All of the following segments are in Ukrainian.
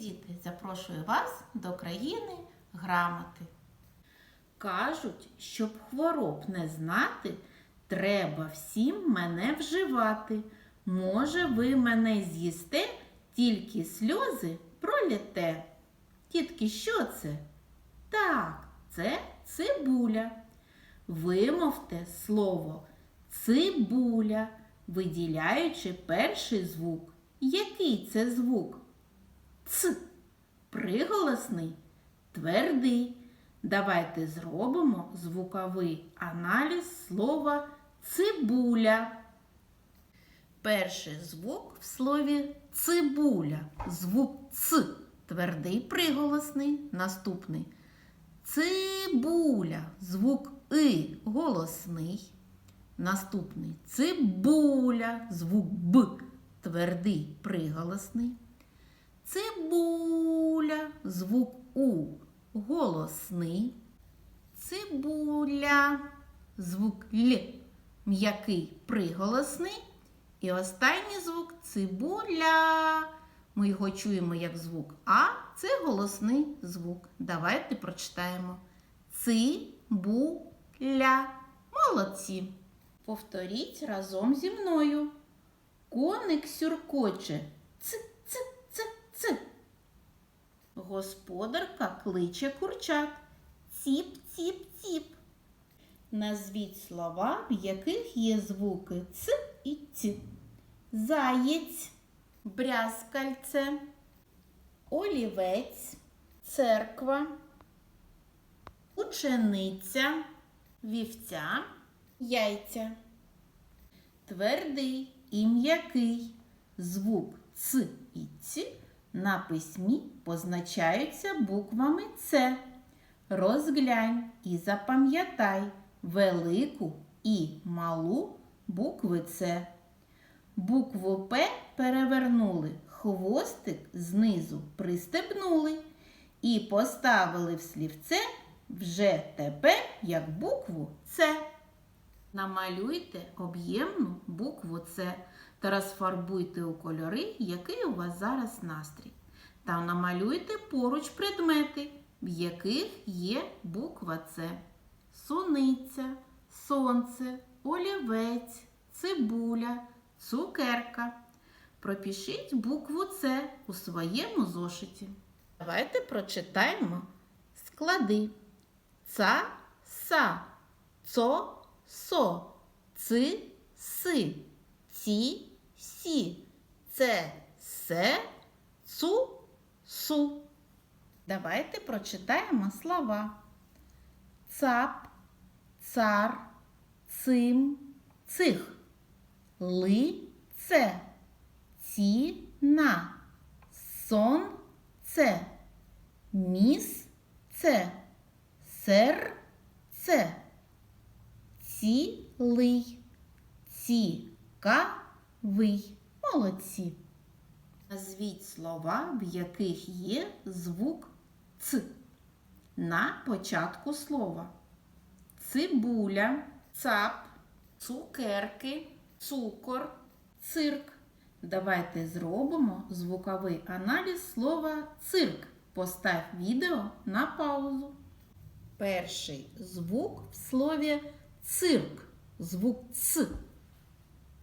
діти, запрошую вас до країни грамоти. Кажуть, щоб хвороб не знати, треба всім мене вживати. Може, ви мене з'їсте, тільки сльози проліте. Тітки, що це? Так, це цибуля. Вимовте слово цибуля, виділяючи перший звук. Який це звук? Ц. Приголосний, твердий. Давайте зробимо звуковий аналіз слова цибуля. Перший звук в слові цибуля. Звук Ц. Твердий приголосний. Наступний. Цибуля. Звук И голосний. Наступний цибуля. Звук Б. Твердий приголосний. Цибуля. Звук У. Голосний. Цибуля. Звук Л. М'який приголосний. І останній звук цибуля. Ми його чуємо як звук А. Це голосний звук. Давайте прочитаємо. Цибуля. Молодці. Повторіть разом зі мною. Коник сюркоче. Ц, ц, ц, ц. Господарка кличе курчат. Ціп, ціп, ціп. Назвіть слова, в яких є звуки ц і ць. Заєць, брязкальце, олівець, церква, учениця, вівця, яйця. Твердий і м'який звук ц і ць на письмі позначаються буквами С. Розглянь і запам'ятай велику і малу букви С. Букву П перевернули, хвостик знизу пристебнули і поставили в слівце вже тепер як букву С. Намалюйте об'ємну букву С та розфарбуйте у кольори, який у вас зараз настрій. Та намалюйте поруч предмети, в яких є буква С. Суниця, сонце, олівець, цибуля, цукерка. Пропишіть букву С у своєму зошиті. Давайте прочитаємо склади. Ца, са, цо, со, ци, си, ці, сі, це, се, цу, су. Давайте прочитаємо слова. Цап, цар, цим, цих, лице, ціна, сонце, місце, серце, цілий, цікавий. Молодці. Назвіть слова, в яких є звук Ц на початку слова. Цибуля, цап, цукерки, цукор, цирк. Давайте зробимо звуковий аналіз слова цирк. Постав відео на паузу. Перший звук в слові цирк. Звук Ц.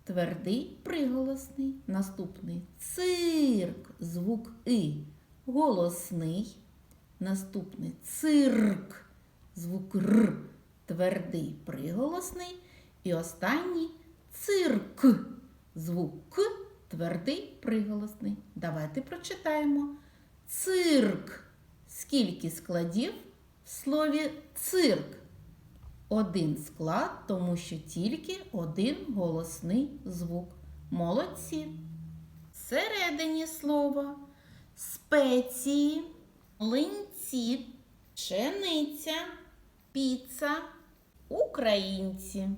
Твердий приголосний. Наступний цирк. Звук И. Голосний. Наступний цирк. Звук Р. Твердий приголосний. І останній цирк. Звук К. Твердий приголосний. Давайте прочитаємо. Цирк. Скільки складів в слові цирк? Один склад, тому що тільки один голосний звук. Молодці. Всередині слова спеції, линці, пшениця, піца, українці.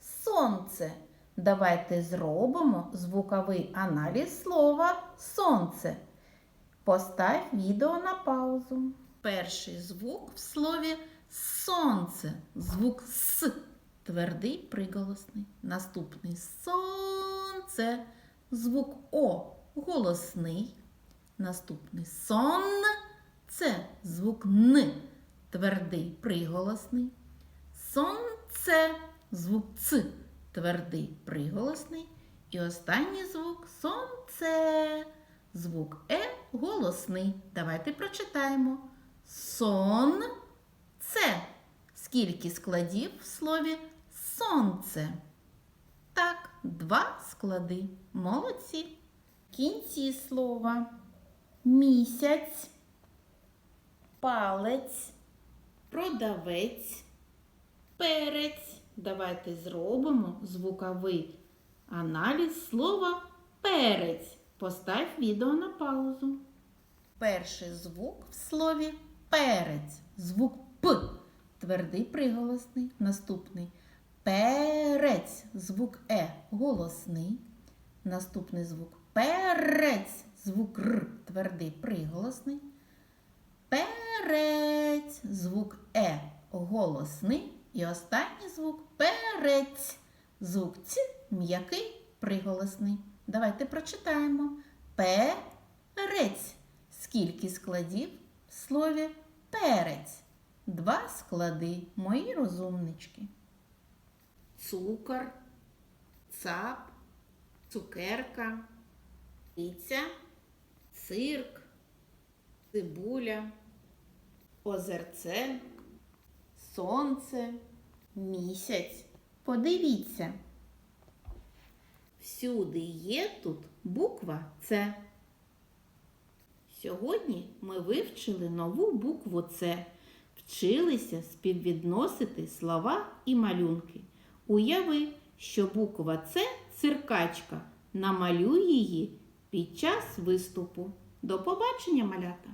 Сонце. Давайте зробимо звуковий аналіз слова сонце. Постав відео на паузу. Перший звук в слові сонце. Звук С. Твердий приголосний. Наступний сонце. Звук О голосний. Наступний сон це звук Н, твердий приголосний. Сонце звук Ц, твердий приголосний. І останній звук сонце. Звук Е голосний. Давайте прочитаємо. Сон це. Скільки складів в слові сонце? Так, два склади. Молодці. Кінці слова місяць, палець, продавець, перець. Давайте зробимо звуковий аналіз слова перець. Постав відео на паузу. Перший звук в слові перець. Звук П. Твердий приголосний. Наступний перець. Звук Е голосний. Наступний звук перець. Звук Р. Твердий приголосний. Перець. Звук Е голосний. І останній звук перець. Звук Ц м'який приголосний. Давайте прочитаємо. Перець. Скільки складів в слові перець? Два склади, мої розумнички. Цукор, цап, цукерка, піця, цирк, цибуля, озерце, сонце, місяць. Подивіться. Всюди є тут буква С. Сьогодні ми вивчили нову букву С, вчилися співвідносити слова і малюнки. Уяви, що буква С циркачка. Намалюй її під час виступу. До побачення, малята!